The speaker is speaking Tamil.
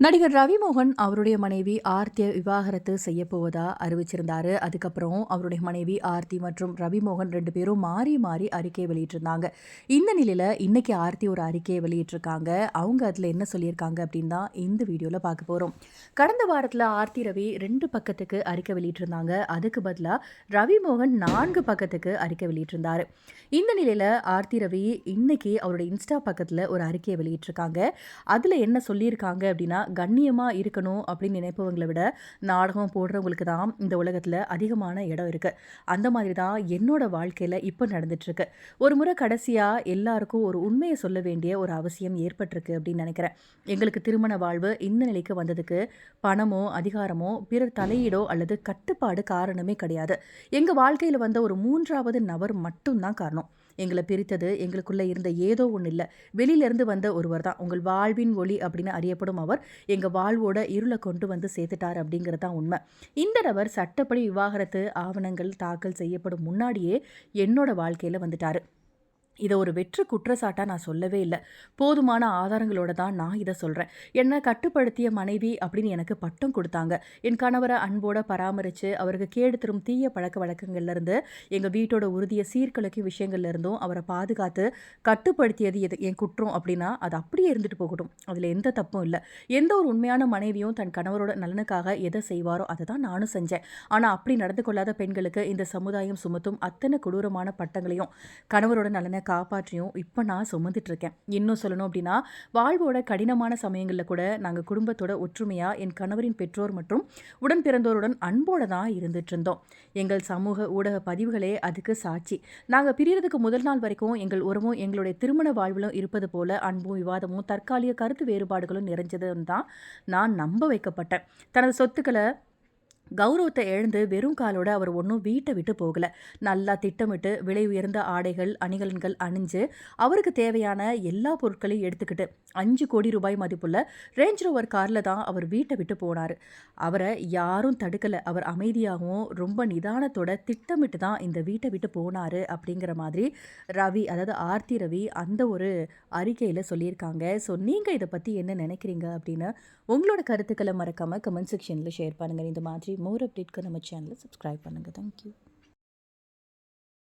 நடிகர் ரவிமோகன் அவருடைய மனைவி ஆர்த்தியை விவாகரத்து செய்ய போவதா அறிவிச்சிருந்தாரு. அதுக்கப்புறம் அவருடைய மனைவி ஆர்த்தி மற்றும் ரவிமோகன் ரெண்டு பேரும் மாறி மாறி அறிக்கையை வெளியிட்டிருந்தாங்க. இந்த நிலையில் இன்னைக்கு ஆர்த்தி ஒரு அறிக்கையை வெளியிட்டிருக்காங்க. அவங்க அதில் என்ன சொல்லியிருக்காங்க அப்படின்னு தான் இந்த வீடியோவில் பார்க்க போகிறோம் கடந்த வாரத்தில் ஆர்த்தி ரவி ரெண்டு பக்கத்துக்கு அறிக்கை வெளியிட்டிருந்தாங்க. அதுக்கு பதிலாக ரவிமோகன் நான்கு பக்கத்துக்கு அறிக்கை வெளியிட்டிருந்தார். இந்த நிலையில் ஆர்த்தி ரவி இன்னைக்கு அவருடைய இன்ஸ்டா பக்கத்தில் ஒரு அறிக்கையை வெளியிட்டிருக்காங்க. அதில் என்ன சொல்லியிருக்காங்க அப்படின்னா கண்ணியமாக இருக்கணும் அப்படின்னு நினைப்பவங்களை விட நாடகம் போடுறவங்களுக்கு தான் இந்த உலகத்தில் அதிகமான இடம் இருக்குது அந்த மாதிரி தான் என்னோட வாழ்க்கையில் இப்போ நடந்துட்டுருக்கு. ஒரு முறை கடைசியாக எல்லாருக்கும் ஒரு உண்மையை சொல்ல வேண்டிய ஒரு அவசியம் ஏற்பட்டிருக்கு அப்படின்னு நினைக்கிறேன். எங்களுக்கு திருமண வாழ்வு இந்த நிலைக்கு வந்ததுக்கு பணமோ அதிகாரமோ பிறர் தலையீடோ அல்லது கட்டுப்பாடு காரணமே கிடையாது. எங்கள் வாழ்க்கையில் வந்த ஒரு மூன்றாவது நபர் மட்டும்தான் காரணம். எங்களை பிரித்தது எங்களுக்குள்ளே இருந்த ஏதோ ஒன்று இல்லை. வெளியிலேருந்து வந்த ஒருவர் தான். உங்கள் வாழ்வின் ஒளி அப்படின்னு அறியப்படும் அவர் எங்கள் வாழ்வோட இருளை கொண்டு வந்து சேர்த்துட்டார் அப்படிங்கிறது தான் உண்மை. இந்த நபர் சட்டப்படி விவாகரத்து ஆவணங்கள் தாக்கல் செய்யப்படும் முன்னாடியே என்னோட வாழ்க்கையில் வந்துட்டார். இதை ஒரு வெற்று குற்றச்சாட்டாக நான் சொல்லவே இல்லை. போதுமான ஆதாரங்களோட தான் நான் இதை சொல்கிறேன் என்னை கட்டுப்படுத்திய மனைவி அப்படின்னு எனக்கு பட்டம் கொடுத்தாங்க. என் கணவரை அன்போட பராமரித்து அவருக்கு கேடு தரும் தீய பழக்க வழக்கங்கள்லேருந்து எங்கள் வீட்டோட உறுதியை சீர்குலைக்கும் விஷயங்கள்லேருந்தும் அவரை பாதுகாத்து கட்டுப்படுத்தியது எது என் குற்றம் அப்படின்னா அது அப்படியே இருந்துட்டு போகட்டும். அதில் எந்த தப்பும் இல்லை. எந்த ஒரு உண்மையான மனைவியும் தன் கணவரோட நலனுக்காக எதை செய்வாரோ அதை தான் நானும் செஞ்சேன். ஆனால் அப்படி நடந்து கொள்ளாத பெண்களுக்கு இந்த சமுதாயம் சுமத்தும் அத்தனை கொடூரமான பட்டங்களையும் கணவரோட நலனை காப்பாற்றியும் இப்போ நான் சுமந்துட்டுருக்கேன் இன்னும் சொல்லணும் அப்படின்னா வாழ்வோட கடினமான சமயங்களில் கூட நாங்கள் குடும்பத்தோட ஒற்றுமையாக என் கணவரின் பெற்றோர் மற்றும் உடன் பிறந்தோருடன் அன்போடு தான் இருந்துட்டு இருந்தோம் எங்கள் சமூக ஊடக பதிவுகளே அதுக்கு சாட்சி. நாங்கள் பிரியறதுக்கு முதல் நாள் வரைக்கும் எங்கள் உறவும் எங்களுடைய திருமண வாழ்விலும் இருப்பது போல அன்பும் விவாதமும் தற்காலிக கருத்து வேறுபாடுகளும் நிறைஞ்சதுன்னு தான் நான் நம்ப வைக்கப்பட்டேன். தனது சொத்துக்களை கௌரவத்தை எழுந்து வெறும் காலோட அவர் ஒன்றும் வீட்டை விட்டு போகல. நல்லா திட்டமிட்டு விலை உயர்ந்த ஆடைகள் அணிகலன்கள் அணிஞ்சு அவருக்கு தேவையான எல்லா பொருட்களையும் எடுத்துக்கிட்டு அஞ்சு கோடி ரூபாய் மதிப்புள்ள ரேஞ்ச் ரோவர் காரில் தான் அவர் வீட்டை விட்டு போனார். அவரை யாரும் தடுக்கலை. அவர் அமைதியாகவும் ரொம்ப நிதானத்தோட திட்டமிட்டு தான் இந்த வீட்டை விட்டு போனார் அப்படிங்கிற மாதிரி ரவி அதாவது ஆர்த்தி ரவி அந்த ஒரு அறிக்கையில் சொல்லியிருக்காங்க. ஸோ நீங்கள் இதை பற்றி என்ன நினைக்கிறீங்க அப்படின்னு உங்களோட கருத்துக்களை மறக்காமல் கமெண்ட் செக்ஷனில் ஷேர் பண்ணுங்கள் இந்த மாதிரி மோர் அப்டேட்க்கு நம்ம சேனலை சப்ஸ்கிரைப் பண்ணுங்கள் தேங்க்யூ